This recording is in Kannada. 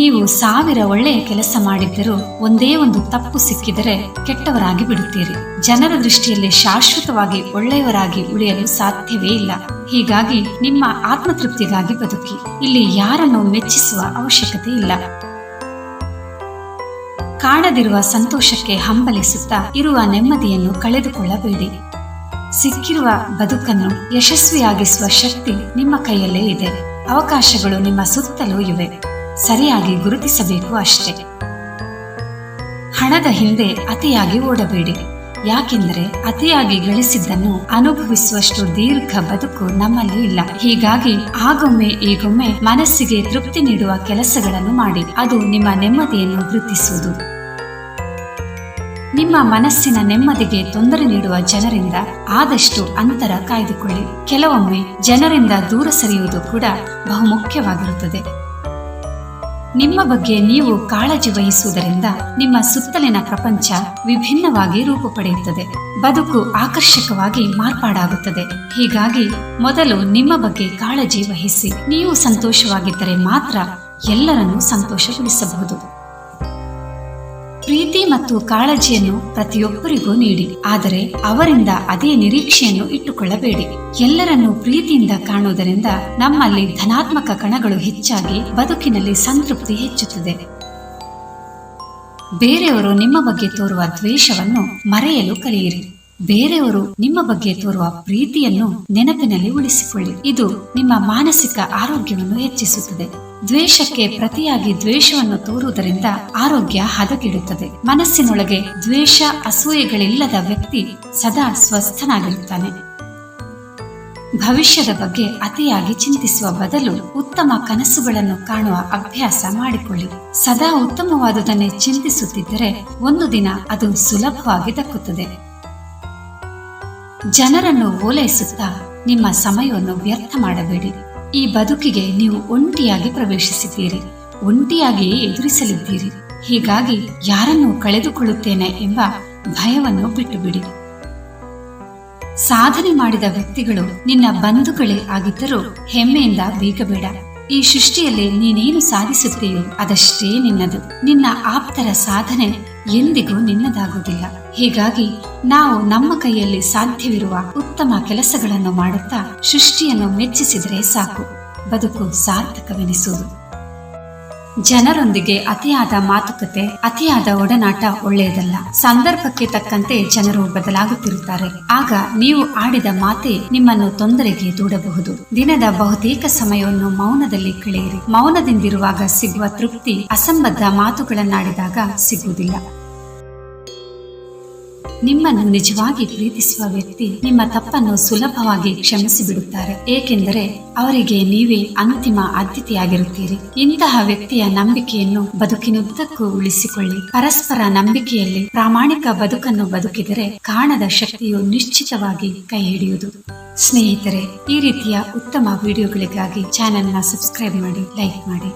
ನೀವು ಸಾವಿರ ಒಳ್ಳೆಯ ಕೆಲಸ ಮಾಡಿದ್ದರೂ ಒಂದೇ ಒಂದು ತಪ್ಪು ಸಿಕ್ಕಿದರೆ ಕೆಟ್ಟವರಾಗಿ ಬಿಡುತ್ತೀರಿ. ಜನರ ದೃಷ್ಟಿಯಲ್ಲಿ ಶಾಶ್ವತವಾಗಿ ಒಳ್ಳೆಯವರಾಗಿ ಉಳಿಯಲು ಸಾಧ್ಯವೇ ಇಲ್ಲ. ಹೀಗಾಗಿ ನಿಮ್ಮ ಆತ್ಮತೃಪ್ತಿಗಾಗಿ ಬದುಕಿ. ಇಲ್ಲಿ ಯಾರನ್ನು ಮೆಚ್ಚಿಸುವ ಅವಶ್ಯಕತೆ ಇಲ್ಲ. ಕಾಣದಿರುವ ಸಂತೋಷಕ್ಕೆ ಹಂಬಲಿಸುತ್ತಾ ಇರುವ ನೆಮ್ಮದಿಯನ್ನು ಕಳೆದುಕೊಳ್ಳಬೇಡಿ. ಸಿಕ್ಕಿರುವ ಬದುಕನ್ನು ಯಶಸ್ವಿಯಾಗಿಸುವ ಶಕ್ತಿ ನಿಮ್ಮ ಕೈಯಲ್ಲೇ ಇದೆ. ಅವಕಾಶಗಳು ನಿಮ್ಮ ಸುತ್ತಲೂ ಇವೆ. ಸರಿಯಾಗಿ ಗುರುತಿಸಬೇಕು ಅಷ್ಟೇ. ಹಣದ ಹಿಂದೆ ಅತಿಯಾಗಿ ಓಡಬೇಡಿ. ಯಾಕೆಂದರೆ ಅತಿಯಾಗಿ ಗಳಿಸಿದ್ದನ್ನು ಅನುಭವಿಸುವಷ್ಟು ದೀರ್ಘ ಬದುಕು ನಮ್ಮಲ್ಲಿ ಇಲ್ಲ. ಹೀಗಾಗಿ ಆಗೊಮ್ಮೆ ಈಗೊಮ್ಮೆ ಮನಸ್ಸಿಗೆ ತೃಪ್ತಿ ನೀಡುವ ಕೆಲಸಗಳನ್ನು ಮಾಡಿ. ಅದು ನಿಮ್ಮ ನೆಮ್ಮದಿಯನ್ನು ವೃದ್ಧಿಸುವುದು. ನಿಮ್ಮ ಮನಸ್ಸಿನ ನೆಮ್ಮದಿಗೆ ತೊಂದರೆ ನೀಡುವ ಜನರಿಂದ ಆದಷ್ಟು ಅಂತರ ಕಾಯ್ದುಕೊಳ್ಳಿ. ಕೆಲವೊಮ್ಮೆ ಜನರಿಂದ ದೂರ ಸರಿಯುವುದು ಕೂಡ ಬಹುಮುಖ್ಯವಾಗಿರುತ್ತದೆ. ನಿಮ್ಮ ಬಗ್ಗೆ ನೀವು ಕಾಳಜಿ ವಹಿಸುವುದರಿಂದ ನಿಮ್ಮ ಸುತ್ತಲಿನ ಪ್ರಪಂಚ ವಿಭಿನ್ನವಾಗಿ ರೂಪು ಪಡೆಯುತ್ತದೆ. ಬದುಕು ಆಕರ್ಷಕವಾಗಿ ಮಾರ್ಪಾಡಾಗುತ್ತದೆ. ಹೀಗಾಗಿ ಮೊದಲು ನಿಮ್ಮ ಬಗ್ಗೆ ಕಾಳಜಿ ವಹಿಸಿ. ನೀವು ಸಂತೋಷವಾಗಿದ್ದರೆ ಮಾತ್ರ ಎಲ್ಲರನ್ನೂ ಸಂತೋಷಗೊಳಿಸಬಹುದು. ಪ್ರೀತಿ ಮತ್ತು ಕಾಳಜಿಯನ್ನು ಪ್ರತಿಯೊಬ್ಬರಿಗೂ ನೀಡಿ. ಆದರೆ ಅವರಿಂದ ಅದೇ ನಿರೀಕ್ಷೆಯನ್ನು ಇಟ್ಟುಕೊಳ್ಳಬೇಡಿ. ಎಲ್ಲರನ್ನೂ ಪ್ರೀತಿಯಿಂದ ಕಾಣುವುದರಿಂದ ನಮ್ಮಲ್ಲಿ ಧನಾತ್ಮಕ ಕಣಗಳು ಹೆಚ್ಚಾಗಿ ಬದುಕಿನಲ್ಲಿ ಸಂತೃಪ್ತಿ ಹೆಚ್ಚುತ್ತದೆ. ಬೇರೆಯವರು ನಿಮ್ಮ ಬಗ್ಗೆ ತೋರುವ ದ್ವೇಷವನ್ನು ಮರೆಯಲು ಕಲಿಯಿರಿ. ಬೇರೆಯವರು ನಿಮ್ಮ ಬಗ್ಗೆ ತೋರುವ ಪ್ರೀತಿಯನ್ನು ನೆನಪಿನಲ್ಲಿ ಉಳಿಸಿಕೊಳ್ಳಿ. ಇದು ನಿಮ್ಮ ಮಾನಸಿಕ ಆರೋಗ್ಯವನ್ನು ಹೆಚ್ಚಿಸುತ್ತದೆ. ದ್ವೇಷಕ್ಕೆ ಪ್ರತಿಯಾಗಿ ದ್ವೇಷವನ್ನು ತೋರುವುದರಿಂದ ಆರೋಗ್ಯ ಹದಗೆಡುತ್ತದೆ. ಮನಸ್ಸಿನೊಳಗೆ ದ್ವೇಷ, ಅಸೂಯೆಗಳಿಲ್ಲದ ವ್ಯಕ್ತಿ ಸದಾ ಸ್ವಸ್ಥನಾಗಿರುತ್ತಾನೆ. ಭವಿಷ್ಯದ ಬಗ್ಗೆ ಅತಿಯಾಗಿ ಚಿಂತಿಸುವ ಬದಲು ಉತ್ತಮ ಕನಸುಗಳನ್ನು ಕಾಣುವ ಅಭ್ಯಾಸ ಮಾಡಿಕೊಳ್ಳಿ. ಸದಾ ಉತ್ತಮವಾದುದನ್ನೇ ಚಿಂತಿಸುತ್ತಿದ್ದರೆ ಒಂದು ದಿನ ಅದು ಸುಲಭವಾಗಿ ದಕ್ಕುತ್ತದೆ. ಜನರನ್ನು ಓಲೈಸುತ್ತಾ ನಿಮ್ಮ ಸಮಯವನ್ನು ವ್ಯರ್ಥ ಮಾಡಬೇಡಿ. ಈ ಬದುಕಿಗೆ ನೀವು ಒಂಟಿಯಾಗಿ ಪ್ರವೇಶಿಸಿದ್ದೀರಿ. ಒಂಟಿಯಾಗಿಯೇ ಎದುರಿಸಲಿದ್ದೀರಿ. ಹೀಗಾಗಿ ಯಾರನ್ನು ಕಳೆದುಕೊಳ್ಳುತ್ತೇನೆ ಎಂಬ ಭಯವನ್ನು ಬಿಟ್ಟುಬಿಡಿ. ಸಾಧನೆ ಮಾಡಿದ ವ್ಯಕ್ತಿಗಳು ನಿನ್ನ ಬಂಧುಗಳೇ ಆಗಿದ್ದರೂ ಹೆಮ್ಮೆಯಿಂದ ಬೀಗಬೇಡ. ಈ ಸೃಷ್ಟಿಯಲ್ಲಿ ನೀನೇನು ಸಾಧಿಸುತ್ತೀಯೋ ಅದಷ್ಟೇ ನಿನ್ನದು. ನಿನ್ನ ಆಪ್ತರ ಸಾಧನೆ ಎಂದಿಗೂ ನಿನ್ನದಾಗುವುದಿಲ್ಲ. ಹೀಗಾಗಿ ನಾವು ನಮ್ಮ ಕೈಯಲ್ಲಿ ಸಾಧ್ಯವಿರುವ ಉತ್ತಮ ಕೆಲಸಗಳನ್ನು ಮಾಡುತ್ತಾ ಸೃಷ್ಟಿಯನ್ನು ಮೆಚ್ಚಿಸಿದರೆ ಸಾಕು. ಬದುಕು ಸಾರ್ಥಕವೆನಿಸುವುದು. ಜನರೊಂದಿಗೆ ಅತಿಯಾದ ಮಾತುಕತೆ, ಅತಿಯಾದ ಒಡನಾಟ ಒಳ್ಳೆಯದಲ್ಲ. ಸಂದರ್ಭಕ್ಕೆ ತಕ್ಕಂತೆ ಜನರು ಬದಲಾಗುತ್ತಿರುತ್ತಾರೆ. ಆಗ ನೀವು ಆಡಿದ ಮಾತೆ ನಿಮ್ಮನ್ನು ತೊಂದರೆಗೆ ದೂಡಬಹುದು. ದಿನದ ಬಹುತೇಕ ಸಮಯವನ್ನು ಮೌನದಲ್ಲಿ ಕಳೆಯಿರಿ. ಮೌನದಿಂದಿರುವಾಗ ಸಿಗುವ ತೃಪ್ತಿ, ಅಸಂಬದ್ಧ ಮಾತುಗಳನ್ನಾಡಿದಾಗ ಸಿಗುವುದಿಲ್ಲ. ನಿಮ್ಮನ್ನು ನಿಜವಾಗಿ ಪ್ರೀತಿಸುವ ವ್ಯಕ್ತಿ ನಿಮ್ಮ ತಪ್ಪನ್ನು ಸುಲಭವಾಗಿ ಕ್ಷಮಿಸಿ ಬಿಡುತ್ತಾರೆ ಏಕೆಂದರೆ ಅವರಿಗೆ ನೀವೇ ಅಂತಿಮ ಆದ್ಯತೆಯಾಗಿರುತ್ತೀರಿ. ಇಂತಹ ವ್ಯಕ್ತಿಯ ನಂಬಿಕೆಯನ್ನು ಬದುಕಿನುದ್ದಕ್ಕೂ ಉಳಿಸಿಕೊಳ್ಳಿ. ಪರಸ್ಪರ ನಂಬಿಕೆಯಲ್ಲಿ ಪ್ರಾಮಾಣಿಕ ಬದುಕನ್ನು ಬದುಕಿದರೆ ಕಾಣದ ಶಕ್ತಿಯು ನಿಶ್ಚಿತವಾಗಿ ಕೈ ಹಿಡಿಯುವುದು ಸ್ನೇಹಿತರೆ, ಈ ರೀತಿಯ ಉತ್ತಮ ವಿಡಿಯೋಗಳಿಗಾಗಿ ಚಾನೆಲ್ನ ಸಬ್ಸ್ಕ್ರೈಬ್ ಮಾಡಿ, ಲೈಕ್ ಮಾಡಿ.